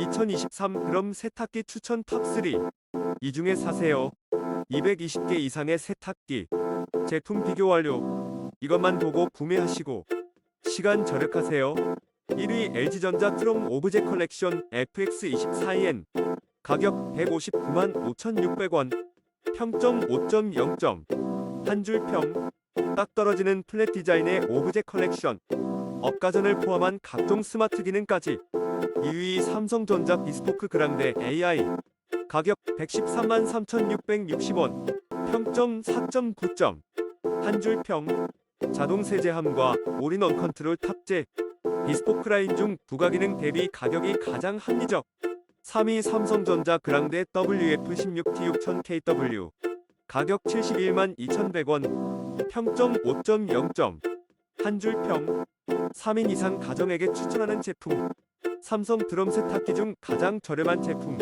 2023 드럼 세탁기 추천 탑3 이 중에 사세요. 220개 이상의 세탁기. 제품 비교 완료. 이것만 보고 구매하시고 시간 절약하세요. 1위 LG전자 트롬 오브제 컬렉션 FX24EN 가격 159만 5,600원. 평점 5.0점. 한 줄 평. 딱 떨어지는 플랫 디자인의 오브제 컬렉션. 업가전을 포함한 각종 스마트 기능까지 2위 삼성전자 비스포크 그랑데 AI 가격 113만 3,660원. 평점 4.9점 한 줄 평. 자동 세제함과 올인원 컨트롤 탑재. 비스포크 라인 중 부가 기능 대비 가격이 가장 합리적. 3위 삼성전자 그랑데 WF16T6000KW 가격 71만 2,100원. 평점 5.0점 한 줄 평. 3인 이상 가정에게 추천하는 제품 삼성 드럼 세탁기 중 가장 저렴한 제품.